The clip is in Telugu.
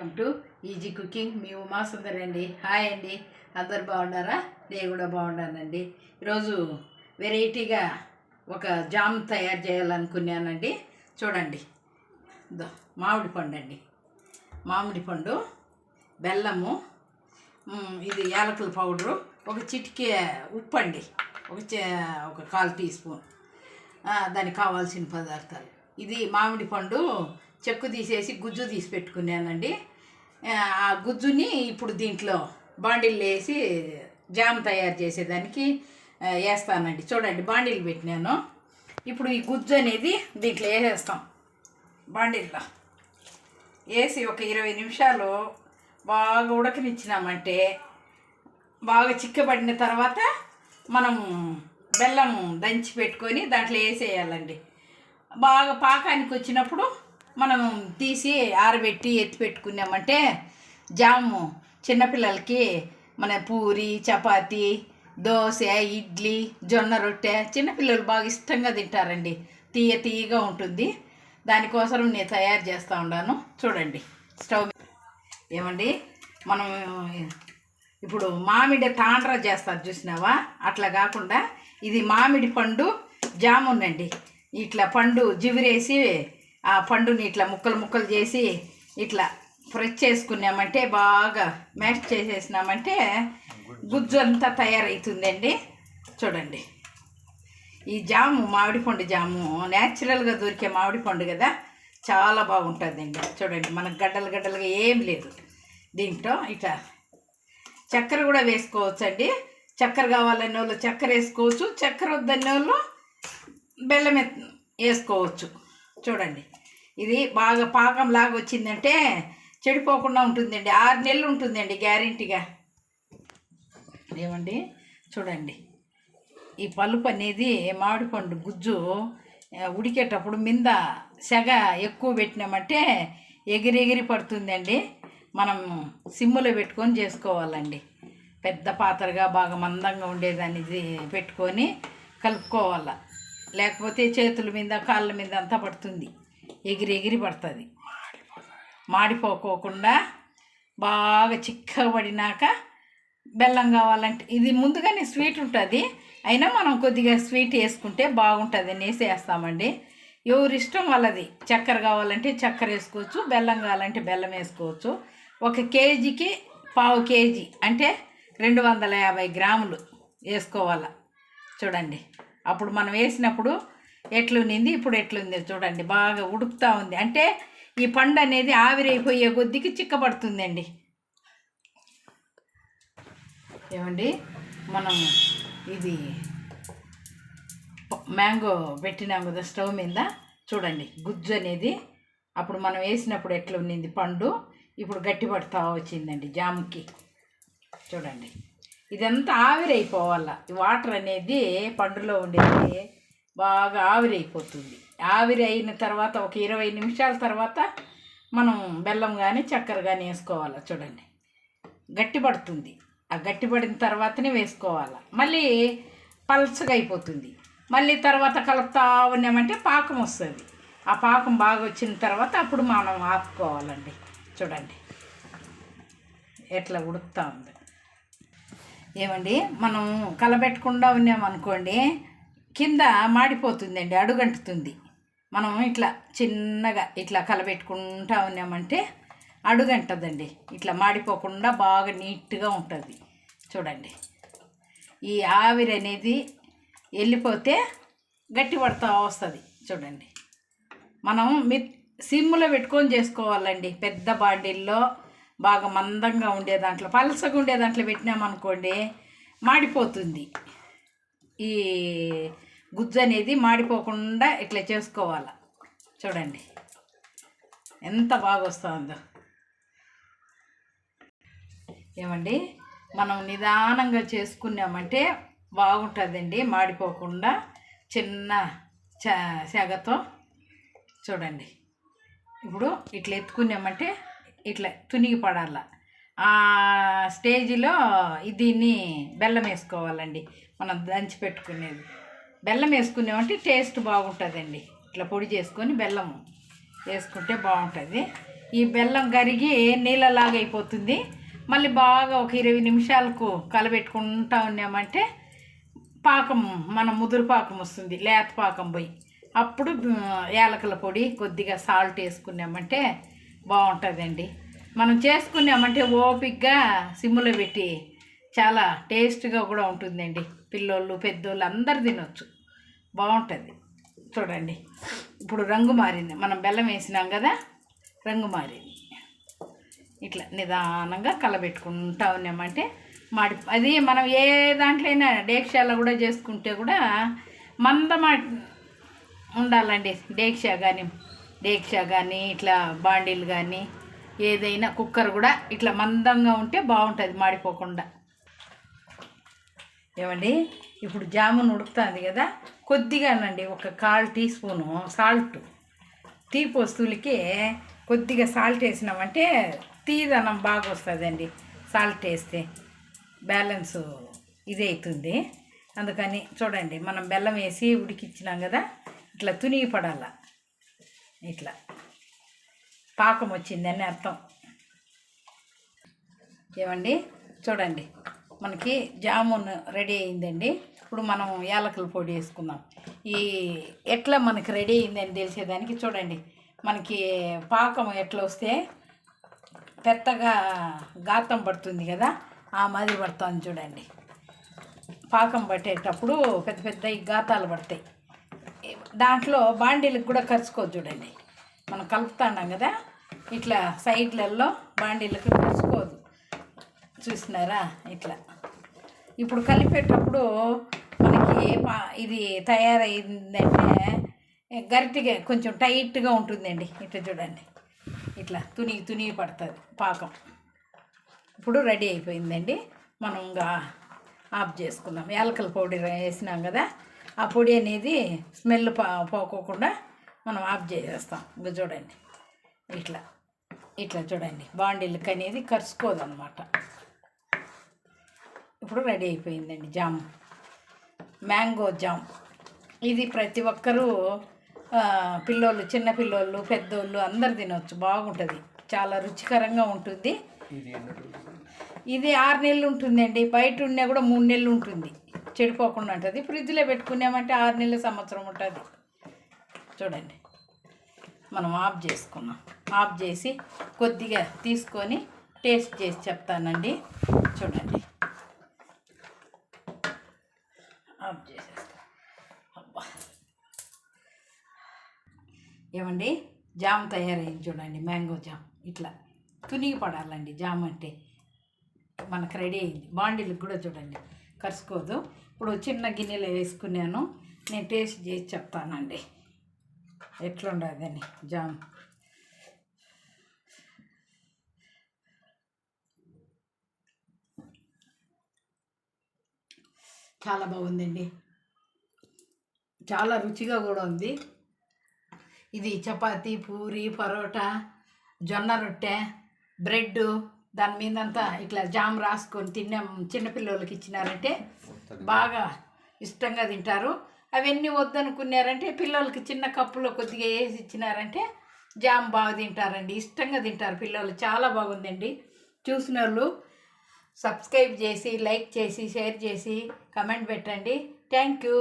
Welcome to easy cooking. మీ ఉమా సుందర్ అండి. హాయ్ అండి. అందరు బాగున్నారా? నేను కూడా బాగున్నానండి. ఈరోజు వెరైటీగా ఒక జామ్ తయారు చేయాలనుకున్నానండి. చూడండి. మామిడి పండు అండి మామిడి పండు బెల్లము ఇది యాలకుల పౌడరు ఒక చిటికే ఉప్పు అండి. ఒక చే- ఒక కాల్ టీ స్పూన్. దానికి కావాల్సిన పదార్థాలు. ఇది మామిడి పండు చెక్కు తీసేసి గుజ్జు తీసి పెట్టుకున్నానండి. ఆ, గుజ్జుని ఇప్పుడు దీంట్లో బాండిల్ వేసి జామ్ తయారు చేసేదానికి వేస్తానండి. చూడండి బాండిల్ పెట్టినాను. ఇప్పుడు ఈ గుజ్జు అనేది దీంట్లో వేసేస్తాం బాండిల్లో. వేసి ఒక ఇరవై నిమిషాలు బాగా ఉడకనిచ్చినామంటే బాగా చిక్కబడిన తర్వాత మనం బెల్లం దంచి పెట్టుకొని దాంట్లో వేసేయాలండి. బాగా పాకానికి వచ్చినప్పుడు మనం తీసి ఆరబెట్టి ఎత్తి పెట్టుకున్నామంటే జాము చిన్నపిల్లలకి మన పూరి చపాతి దోశ ఇడ్లీ జొన్న రొట్టె చిన్నపిల్లలు బాగా ఇష్టంగా తింటారండి. తీయ తీయగా ఉంటుంది. దానికోసం నేను తయారు చేస్తూ ఉన్నాను. చూడండి. స్టవ్ ఏమండి? మనం ఇప్పుడు మామిడి తాండ్ర చేస్తారు చూసినావా? అట్లా కాకుండా ఇది మామిడి పండు జామున్ అండి ఇట్లా పండు జివిరేసి ఆ పండుని ఇట్లా ముక్కలు ముక్కలు చేసి ఇట్లా ఫ్రెష్ చేసుకున్నామంటే బాగా మ్యాష్ చేసేసినామంటే గుజ్జు అంతా తయారవుతుందండి చూడండి. ఈ జాము మామిడి పండు జాము న్యాచురల్గా దొరికే మామిడి పండు కదా చాలా బాగుంటుందండి. చూడండి మనకు గడ్డలు గడ్డలుగా ఏం లేదు. దీంట్లో ఇట్లా చక్కెర కూడా వేసుకోవచ్చు అండి చక్కెర కావాలనే వాళ్ళు చక్కెర వేసుకోవచ్చు చక్కెర వద్దనే వాళ్ళు బెల్లం వేసుకోవచ్చు. చూడండి. ఇది బాగా పాకం లాగా వచ్చిందంటే చెడిపోకుండా ఉంటుందండి. ఆరు నెలలు ఉంటుందండి గ్యారెంటీగా. ఏమండి చూడండి. ఈ పలుపు అనేది మామిడి పండు గుజ్జు ఉడికేటప్పుడు మింద సెగ ఎక్కువ పెట్టినామంటే ఎగిరెగిరి పడుతుందండి. మనం సిమ్ములో పెట్టుకొని చేసుకోవాలండి. పెద్ద పాత్రగా బాగా మందంగా ఉండేదాన్ని ఇది పెట్టుకొని కలుపుకోవాలి. లేకపోతే చేతుల మీద కాళ్ళ మీద అంతా పడుతుంది. ఎగిరి ఎగిరి పడుతుంది. మాడిపోకోకుండా బాగా చిక్కబడినాక బెల్లం కావాలంటే ఇది ముందుగానే స్వీట్ ఉంటుంది. అయినా మనం కొద్దిగా స్వీట్ వేసుకుంటే బాగుంటుంది అనేసి వేస్తామండి. ఎవరి ఇష్టం వాళ్ళది. చక్కెర కావాలంటే చక్కెర వేసుకోవచ్చు బెల్లం కావాలంటే బెల్లం వేసుకోవచ్చు. ఒక కేజీకి పావు కేజీ అంటే రెండు వందల యాభై గ్రాములు వేసుకోవాలి. చూడండి. అప్పుడు మనం వేసినప్పుడు ఎట్లుంది ఇప్పుడు ఎట్లుంది చూడండి బాగా ఉడుకుతూ ఉంది. అంటే ఈ పండు అనేది ఆవిరైపోయే కొద్దికి చిక్కబడుతుందండి. ఏమండి? మనం ఇది మ్యాంగో పెట్టినాం కదా స్టవ్ మీద. చూడండి గుజ్జు అనేది. అప్పుడు మనం వేసినప్పుడు ఎట్లా ఉన్నింది పండు? ఇప్పుడు గట్టి పడుతూ వచ్చిందండి జాముకి. చూడండి. ఇదంతా ఆవిరైపోవాల. వాటర్ అనేది పండులో ఉండేది బాగా ఆవిరైపోతుంది. ఆవిరి అయిన తర్వాత ఒక ఇరవై నిమిషాల తర్వాత మనం బెల్లం కానీ చక్కెర కానీ వేసుకోవాలి చూడండి. గట్టిపడుతుంది. ఆ గట్టిపడిన తర్వాతనే వేసుకోవాలి. మళ్ళీ పల్చగా అయిపోతుంది. మళ్ళీ తర్వాత కలుపుతా ఉన్నామంటే పాకం వస్తుంది. ఆ పాకం బాగా వచ్చిన తర్వాత అప్పుడు మనం ఆపుకోవాలండి. చూడండి. ఎట్లా ఉడుకుతూ ఉంది. ఏమండి? మనం కలబెట్టకుండా ఉన్నామనుకోండి కింద మాడిపోతుందండి అడుగంటుతుంది. మనం ఇట్లా చిన్నగా ఇట్లా కలబెట్టుకుంటా ఉన్నామంటే అడుగంటదండి. ఇట్లా మాడిపోకుండా బాగా నీట్గా ఉంటుంది. చూడండి. ఈ ఆవిరి అనేది వెళ్ళిపోతే గట్టి పడుతూ వస్తుంది. చూడండి. మనం మి సిమ్లో పెట్టుకొని చేసుకోవాలండి. పెద్ద బాండిల్లో బాగా మందంగా ఉండే దాంట్లో పలసగా ఉండే దాంట్లో పెట్టినామనుకోండి మాడిపోతుంది. ఈ గుజ్జు అనేది మాడిపోకుండా ఇట్లా చేసుకోవాలి. చూడండి. ఎంత బాగా వస్తుందో ఏమండి? మనం నిదానంగా చేసుకున్నామంటే బాగుంటుందండి మాడిపోకుండా చిన్న చ సెగతో. చూడండి. ఇప్పుడు ఇట్లా ఎత్తుకున్నామంటే ఇట్లా తునిగి పడాల. ఆ స్టేజిలో దీన్ని బెల్లం వేసుకోవాలండి. మనం దంచి పెట్టుకునేది. బెల్లం వేసుకున్నామంటే టేస్ట్ బాగుంటుందండి. ఇట్లా పొడి చేసుకొని బెల్లం వేసుకుంటే బాగుంటుంది. ఈ బెల్లం కరిగి నీళ్ళలాగా అయిపోతుంది. మళ్ళీ బాగా ఒక ఇరవై నిమిషాలకు కలబెట్టుకుంటా ఉన్నామంటే పాకం మన ముదురు పాకం వస్తుంది లేత పాకం పోయి. అప్పుడు యాలకుల పొడి కొద్దిగా సాల్ట్ వేసుకున్నామంటే బాగుంటుందండి. మనం చేసుకున్నామంటే ఓపిక్గా సిమ్లో పెట్టి చాలా టేస్ట్గా కూడా ఉంటుందండి. పిల్లోళ్ళు పెద్దోళ్ళు అందరు తినొచ్చు. బాగుంటుంది. చూడండి. ఇప్పుడు రంగు మారింది. మనం బెల్లం వేసినాం కదా రంగు మారింది. ఇట్లా నిదానంగా కలబెట్టుకుంటా ఉన్నామంటే మాడి అది మనం ఏ దాంట్లో అయినా డేక్షాలో కూడా చేసుకుంటే కూడా మందమా ఉండాలండి. డేక్షా కానీ డేక్షా కానీ ఇట్లా బాండీలు కానీ ఏదైనా కుక్కర్ కూడా ఇట్లా మందంగా ఉంటే బాగుంటుంది మాడిపోకుండా. ఏమండి? ఇప్పుడు జామున్ ఉడుకుతుంది కదా కొద్దిగానండి ఒక కాల్ టీ స్పూను సాల్ట్. తీపి వస్తువులకి కొద్దిగా సాల్ట్ వేసినామంటే తీదనం బాగా వస్తుందండి సాల్ట్ వేస్తే. బ్యాలెన్స్ ఇది అవుతుంది అందుకని చూడండి మనం బెల్లం వేసి ఉడికిచ్చినాం కదా ఇట్లా తునిగి పడాల. ఇట్లా. పాకం వచ్చిందని అర్థం. ఏమండి? చూడండి. మనకి జామున్ రెడీ అయిందండి. ఇప్పుడు మనం యాలకుల పొడి వేసుకుందాం. ఈ ఎట్లా మనకి రెడీ అయిందని తెలిసేదానికి చూడండి. మనకి పాకం ఎట్లా వస్తే పెద్దగా గాతం పడుతుంది కదా ఆ మాదిరి పడుతుంది చూడండి. పాకం పట్టేటప్పుడు పెద్ద పెద్ద గాతాలు పడతాయి. దాంట్లో బాండీలకు కూడా కరుచుకోవచ్చు చూడండి. మనం కలుపుతున్నాం కదా? ఇట్లా సైడ్లలో బాండీలకు కరుచుకోదు చూసినారా? ఇట్లా. ఇప్పుడు కలిపేటప్పుడు మనకి పా- ఇది తయారైందంటే గరిటిగా కొంచెం టైట్గా ఉంటుందండి. ఇట్లా చూడండి. ఇట్లా తుని తుని పడుతుంది పాకం. ఇప్పుడు రెడీ అయిపోయిందండి. మనం ఇంకా ఆఫ్ చేసుకుందాం. యాలకల పౌడర్ వేసినాం కదా? ఆ పొడి అనేది స్మెల్ పోకోకుండా మనం ఆఫ్ చేసేస్తాం. ఇంకా చూడండి. ఇట్లా ఇట్లా చూడండి. బాండీలకు అనేది కరుచుకోదు అనమాట ఇప్పుడు రెడీ అయిపోయిందండి జామ్. Mango jam. ఇది ప్రతి ఒక్కరూ పిల్లోళ్ళు చిన్న పిల్లోళ్ళు పెద్దోళ్ళు అందరు తినవచ్చు బాగుంటుంది. చాలా రుచికరంగా ఉంటుంది. ఇది ఆరు నెలలు ఉంటుందండి. బయట ఉన్నా కూడా మూడు నెలలు ఉంటుంది. చెడిపోకుండా ఉంటుంది. ఫ్రిడ్జ్లో పెట్టుకున్నామంటే ఆరు నెలల సంవత్సరం ఉంటుంది. చూడండి. మనం ఆఫ్ చేసుకున్నాం. ఆఫ్ చేసి కొద్దిగా తీసుకొని టేస్ట్ చేసి చెప్తానండి. చూడండి. ఆఫ్ చేసేస్తా. అబ్బా. ఏమండి? జామ్ తయారైంది చూడండి. Mango jam. ఇట్లా తునిగి పడాలండి. జామ్ అంటే మనకు రెడీ అయింది. బాండీలకు కూడా చూడండి. కరుసుకోదు. ఇప్పుడు చిన్న గిన్నెలో వేసుకున్నాను. నేను టేస్ట్ చేసి చెప్తానండి. ఎట్లుండదని జామ్. చాలా బాగుందండి. చాలా రుచిగా కూడా ఉంది. ఇది చపాతీ పూరి పరోటా జొన్న రొట్టె బ్రెడ్ దాని మీదంతా ఇట్లా జామ్ రాసుకొని తిన్నాం చిన్నపిల్లలకి ఇచ్చినారంటే బాగా ఇష్టంగా తింటారు. అవన్నీ వద్దనుకున్నారంటే పిల్లలకి చిన్న కప్పులో కొద్దిగా వేసి ఇచ్చినారంటే జామ్ బాగా తింటారండి. ఇష్టంగా తింటారు పిల్లలు. చాలా బాగుందండి. చూసిన వాళ్ళు సబ్స్క్రైబ్ చేసి లైక్ చేసి షేర్ చేసి కమెంట్ పెట్టండి. Thank you.